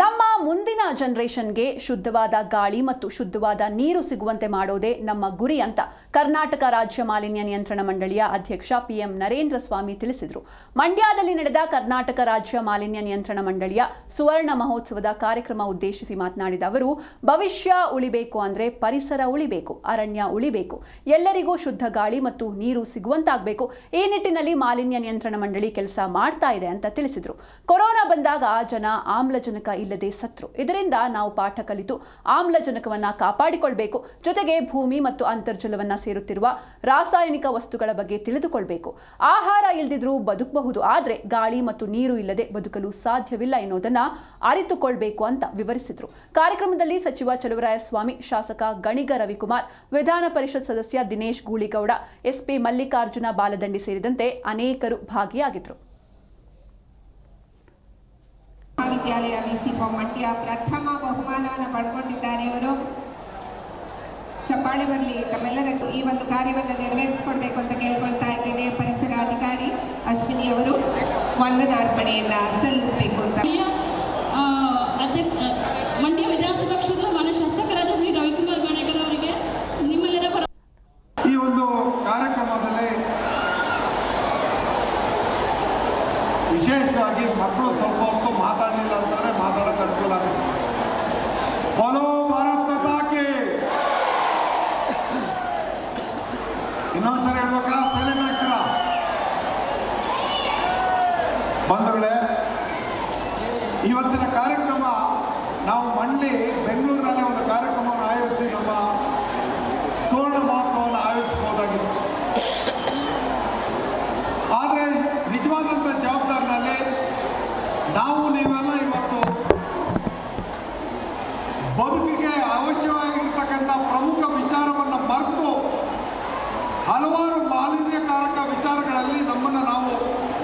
ನಮ್ಮ ಮುಂದಿನ ಜನರೇಷನ್ಗೆ ಶುದ್ಧವಾದ ಗಾಳಿ ಮತ್ತು ಶುದ್ಧವಾದ ನೀರು ಸಿಗುವಂತೆ ಮಾಡೋದೇ ನಮ್ಮ ಗುರಿ ಅಂತ ಕರ್ನಾಟಕ ರಾಜ್ಯ ಮಾಲಿನ್ಯ ನಿಯಂತ್ರಣ ಮಂಡಳಿಯ ಅಧ್ಯಕ್ಷ ಪಿಎಂ ನರೇಂದ್ರ ಸ್ವಾಮಿ ತಿಳಿಸಿದರು. ಮಂಡ್ಯದಲ್ಲಿ ನಡೆದ ಕರ್ನಾಟಕ ರಾಜ್ಯ ಮಾಲಿನ್ಯ ನಿಯಂತ್ರಣ ಮಂಡಳಿಯ ಸುವರ್ಣ ಮಹೋತ್ಸವದ ಕಾರ್ಯಕ್ರಮ ಉದ್ದೇಶಿಸಿ ಮಾತನಾಡಿದ ಅವರು, ಭವಿಷ್ಯ ಉಳಿಬೇಕು ಅಂದ್ರೆ ಪರಿಸರ ಉಳಿಬೇಕು, ಅರಣ್ಯ ಉಳಿಬೇಕು. ಎಲ್ಲರಿಗೂ ಶುದ್ಧ ಗಾಳಿ ಮತ್ತು ನೀರು ಸಿಗುವಂತಾಗಬೇಕು. ಈ ನಿಟ್ಟಿನಲ್ಲಿ ಮಾಲಿನ್ಯ ನಿಯಂತ್ರಣ ಮಂಡಳಿ ಕೆಲಸ ಮಾಡ್ತಾ ಇದೆ ಅಂತ ತಿಳಿಸಿದರು. ಕೊರೋನಾ ಬಂದಾಗ ಜನ ಆಮ್ಲಜನಕ ಇಲ್ಲದೆ ಸತ್ರು. ಇದರಿಂದ ನಾವು ಪಾಠ ಕಲಿತು ಆಮ್ಲಜನಕವನ್ನ ಕಾಪಾಡಿಕೊಳ್ಬೇಕು. ಜೊತೆಗೆ ಭೂಮಿ ಮತ್ತು ಅಂತರ್ಜಲವನ್ನ ಸೇರುತ್ತಿರುವ ರಾಸಾಯನಿಕ ವಸ್ತುಗಳ ಬಗ್ಗೆ ತಿಳಿದುಕೊಳ್ಬೇಕು. ಆಹಾರ ಇಲ್ದಿದ್ರೂ ಬದುಕಬಹುದು, ಆದ್ರೆ ಗಾಳಿ ಮತ್ತು ನೀರು ಇಲ್ಲದೆ ಬದುಕಲು ಸಾಧ್ಯವಿಲ್ಲ ಎನ್ನುವುದನ್ನ ಅರಿತುಕೊಳ್ಬೇಕು ಅಂತ ವಿವರಿಸಿದ್ರು. ಕಾರ್ಯಕ್ರಮದಲ್ಲಿ ಸಚಿವ ಚಲುವರಾಯಸ್ವಾಮಿ, ಶಾಸಕ ಗಣಿಗ ರವಿಕುಮಾರ್, ವಿಧಾನ ಪರಿಷತ್ ಸದಸ್ಯ ದಿನೇಶ್ ಗೂಳಿಗೌಡ, ಎಸ್ಪಿ ಮಲ್ಲಿಕಾರ್ಜುನ ಬಾಲದಂಡಿ ಸೇರಿದಂತೆ ಅನೇಕರು ಭಾಗಿಯಾಗಿದ್ರು. ಮಹಾವಿದ್ಯಾಲಯ ವಿಸಿ ಫಾರ್ಮ್ ಮಂಡ್ಯ ಪ್ರಥಮ ಬಹುಮಾನವನ್ನು ಪಡ್ಕೊಂಡಿದ್ದಾರೆ ಅವರು ಚಪ್ಪಾಳೆ ಬರಲಿ ತಮ್ಮೆಲ್ಲರ ಈ ಒಂದು ಕಾರ್ಯವನ್ನು ನೆರವೇರಿಸಿಕೊಡ್ಬೇಕು ಅಂತ ಕೇಳ್ಕೊಳ್ತಾ ಇದ್ದೇನೆ ಪರಿಸರ ಅಧಿಕಾರಿ ಅಶ್ವಿನಿ ಅವರು. ವಂದನಾರ್ಪಣೆಯನ್ನ ಸಲ್ಲಿಸಬೇಕು ಅಂತ. ಮಂಡ್ಯ ವಿಧಾನಸಭಾ ಕ್ಷೇತ್ರ ಮಾನ್ಯ ಶಾಸಕರಾದ ಶ್ರೀ ರವಿಕುಮಾರ್ ಗಾಣೇಕರ್ ಅವರಿಗೆ ನಿಮ್ಮೆಲ್ಲರ ಈ ಒಂದು ಕಾರ್ಯಕ್ರಮದಲ್ಲಿ ವಿಶೇಷವಾಗಿ ಮಕ್ಕಳು ಸ್ವಲ್ಪ ಹೊತ್ತು ಮಾತಾಡಲಿಲ್ಲ ಅಂತಂದ್ರೆ ಮಾತಾಡಕ್ಕೆ ಅನುಕೂಲ ಆಗುತ್ತೆ. ಬಲೋ ಭಾರತ್ ಮಾತಾ ಕಿ ಇನ್ನೊಂದ್ಸರಿ ಹೇಳ್ಬೇಕಾ? ಸೈಲೆಂಟ್ ಆಗ್ತೀರಾ? ಬಂಧುಗಳೇ, ಇವತ್ತಿನ ಕಾರ್ಯಕ್ರಮ ನಾವು ಮಂಡಿ ಬೆಂಗಳೂರಿನಲ್ಲಿ ಒಂದು ಕಾರ್ಯಕ್ರಮವನ್ನು ಆಯೋಜಿಸಿ ನಮ್ಮ ಸುವರ್ಣ ಮಹೋತ್ಸವವನ್ನು ಆಯೋಜಿಸಬಹುದಾಗಿತ್ತು. ಆದರೆ ನಿಜವಾದಂಥ ಜವಾಬ್ದಾರಿನಲ್ಲಿ ನಾವು ನೀವೆಲ್ಲ ಇವತ್ತು ಬದುಕಿಗೆ ಅವಶ್ಯವಾಗಿರ್ತಕ್ಕಂಥ ಪ್ರಮುಖ ವಿಚಾರವನ್ನು ಮರೆತು ಹಲವಾರು ಮಾಲಿನ್ಯಕಾರಕ ವಿಚಾರಗಳಲ್ಲಿ ನಮ್ಮನ್ನು ನಾವು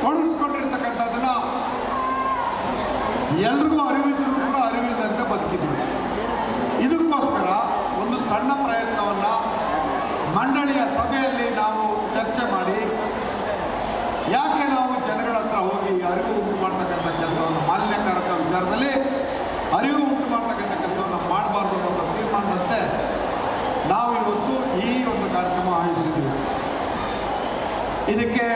ತೊಡಗಿಸ್ಕೊಂಡಿರ್ತಕ್ಕಂಥದ್ದನ್ನು ಎಲ್ರಿಗೂ ಅರಿವಿದ್ರು ಕೂಡ ಅರಿವಿಲ್ಲದಂತೆ ಬದುಕಿದ್ದೀವಿ. ಇದಕ್ಕೋಸ್ಕರ ಒಂದು ಸಣ್ಣ ಪ್ರಯತ್ನವನ್ನು ಮಂಡಳಿಯ ಸಭೆಯಲ್ಲಿ ನಾವು ಯಾಕೆ ನಾವು ಜನಗಳ ಹತ್ರ ಹೋಗಿ ಅರಿವು ಉಂಟು ಮಾಡ್ತಕ್ಕಂಥ ಕೆಲಸವನ್ನು ಮಾಲಿನ್ಯಕಾರಕ ವಿಚಾರದಲ್ಲಿ ಅರಿವು ಉಂಟು ಮಾಡ್ತಕ್ಕಂಥ ಕೆಲಸವನ್ನು ಮಾಡಬಾರ್ದು ಅನ್ನೋ ತೀರ್ಮಾನದಂತೆ ನಾವು ಇವತ್ತು ಈ ಒಂದು ಕಾರ್ಯಕ್ರಮ ಆಯೋಜಿಸಿದ್ದೀವಿ. ಇದಕ್ಕೆ